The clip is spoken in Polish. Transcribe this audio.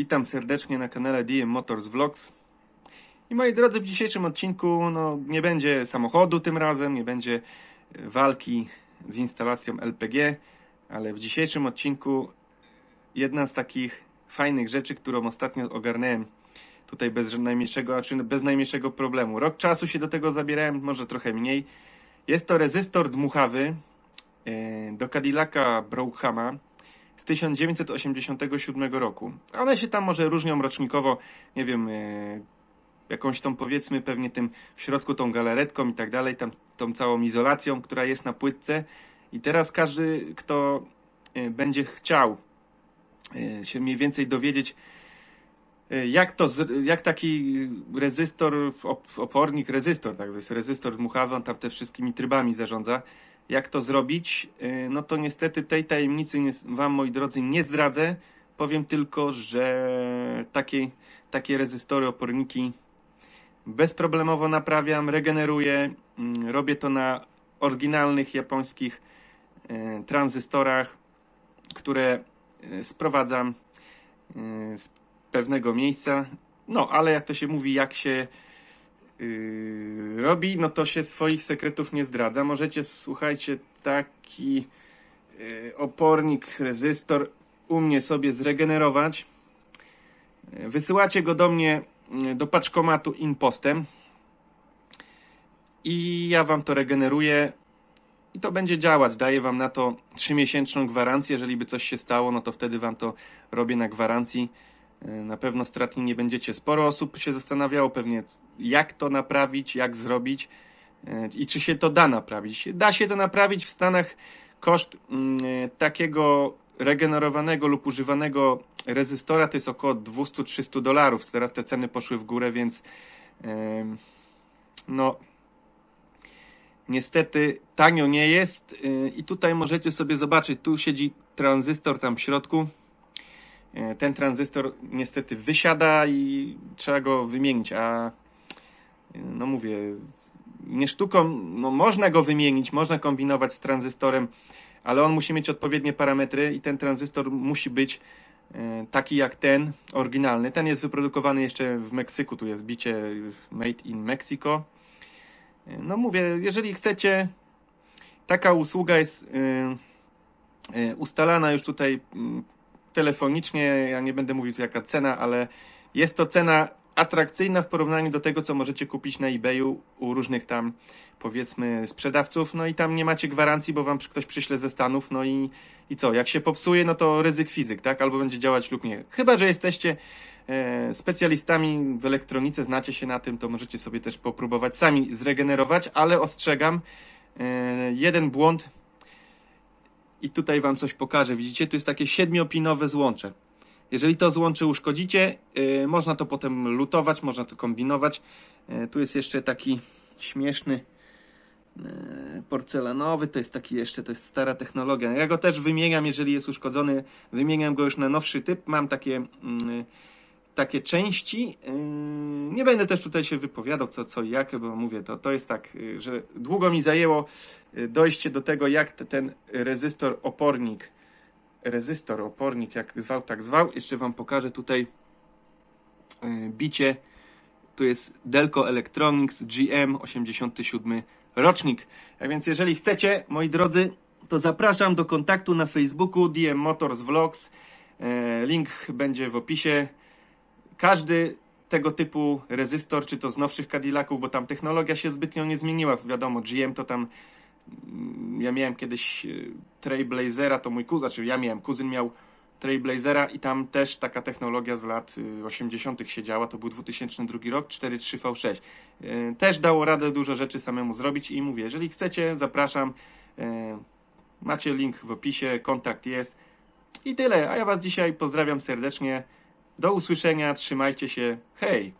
Witam serdecznie na kanale DM Motors Vlogs. I moi drodzy, w dzisiejszym odcinku no, nie będzie samochodu tym razem, nie będzie e, walki z instalacją LPG, ale w dzisiejszym odcinku jedna z takich fajnych rzeczy, którą ostatnio ogarnąłem tutaj bez najmniejszego, znaczy bez najmniejszego problemu. Rok czasu się do tego zabierałem, może trochę mniej. Jest to rezystor dmuchawy e, do Cadillaca Broughama z 1987 roku. One się tam może różnią rocznikowo, nie wiem, e, jakąś tą powiedzmy pewnie tym w środku tą galaretką i tak dalej, tam tą całą izolacją, która jest na płytce. I teraz każdy, kto e, będzie chciał e, się mniej więcej dowiedzieć, jak to, jak taki rezystor, op- opornik, rezystor, tak, to jest rezystor dmuchawy, on tam te wszystkimi trybami zarządza, jak to zrobić, y, no to niestety tej tajemnicy nie, wam, moi drodzy, nie zdradzę. Powiem tylko, że takie, takie rezystory, oporniki bezproblemowo naprawiam, regeneruję. Mm, Robię to na oryginalnych japońskich y, tranzystorach, które y, sprowadzam z pewnego miejsca. No, ale jak to się mówi, jak się yy, robi, no to się swoich sekretów nie zdradza. Możecie, słuchajcie, taki yy, opornik, rezystor u mnie sobie zregenerować. Yy, Wysyłacie go do mnie do paczkomatu InPostem i ja wam to regeneruję i to będzie działać. Daję wam na to 3-miesięczną gwarancję. Jeżeli by coś się stało, no to wtedy wam to robię na gwarancji. Yy, Na pewno stratni nie będziecie. Sporo osób się zastanawiało pewnie, jak to naprawić, jak zrobić yy, i czy się to da naprawić. Da się to naprawić w Stanach. Koszt mm, yy, takiego regenerowanego lub używanego rezystora to jest około 200-300 dolarów. Teraz te ceny poszły w górę, więc no niestety tanio nie jest. I tutaj możecie sobie zobaczyć, tu siedzi tranzystor tam w środku. E, ten tranzystor niestety wysiada i trzeba go wymienić, a e, no mówię, nie sztuką, no można go wymienić, można kombinować z tranzystorem, ale on musi mieć odpowiednie parametry i ten tranzystor musi być e, taki jak ten, oryginalny. Ten jest wyprodukowany jeszcze w Meksyku, tu jest bicie Made in Mexico. No mówię, jeżeli chcecie, taka usługa jest ustalana już tutaj mm, telefonicznie. Ja nie będę mówił tu jaka cena, ale jest to cena atrakcyjna w porównaniu do tego, co możecie kupić na eBayu u różnych tam powiedzmy sprzedawców. No i tam nie macie gwarancji, bo wam ktoś przyśle ze Stanów. No i, i co? Jak się popsuje, no to ryzyk fizyk, tak? Albo będzie działać lub nie. Chyba, że jesteście e, specjalistami w elektronice, znacie się na tym, to możecie sobie też popróbować sami zregenerować, ale ostrzegam, e, jeden błąd i tutaj wam coś pokażę. Widzicie, tu jest takie siedmiopinowe złącze. Jeżeli to złącze uszkodzicie, yy, można to potem lutować, można to kombinować. Yy, tu jest jeszcze taki śmieszny yy, porcelanowy, to jest taki jeszcze, to jest stara technologia. Ja go też wymieniam, jeżeli jest uszkodzony, wymieniam go już na nowszy typ. Mam takie, yy, takie części. Yy, nie będę też tutaj się wypowiadał co, co i jak, bo mówię, to, to jest tak, yy, że długo mi zajęło yy, dojście do tego, jak te, ten rezystor opornik, rezystor opornik, jak zwał, tak zwał. Jeszcze Wam pokażę tutaj bicie. Tu jest Delco Electronics GM 87 rocznik. A więc jeżeli chcecie, moi drodzy, to zapraszam do kontaktu na Facebooku DM Motors Vlogs. Link będzie w opisie każdy tego typu rezystor, czy to z nowszych Cadillaców, bo tam technologia się zbytnio nie zmieniła. Wiadomo, GM to tam. mm, Ja miałem kiedyś y, Trailblazera, to mój kuzyn, znaczy ja miałem, kuzyn miał Trailblazera i tam też taka technologia z lat y, 80. siedziała. To był 2002 rok, 4.3 V6. Y, Też dało radę dużo rzeczy samemu zrobić i mówię, jeżeli chcecie, zapraszam. Y, Macie link w opisie, kontakt jest. I tyle. A ja Was dzisiaj pozdrawiam serdecznie. Do usłyszenia, trzymajcie się. Hej!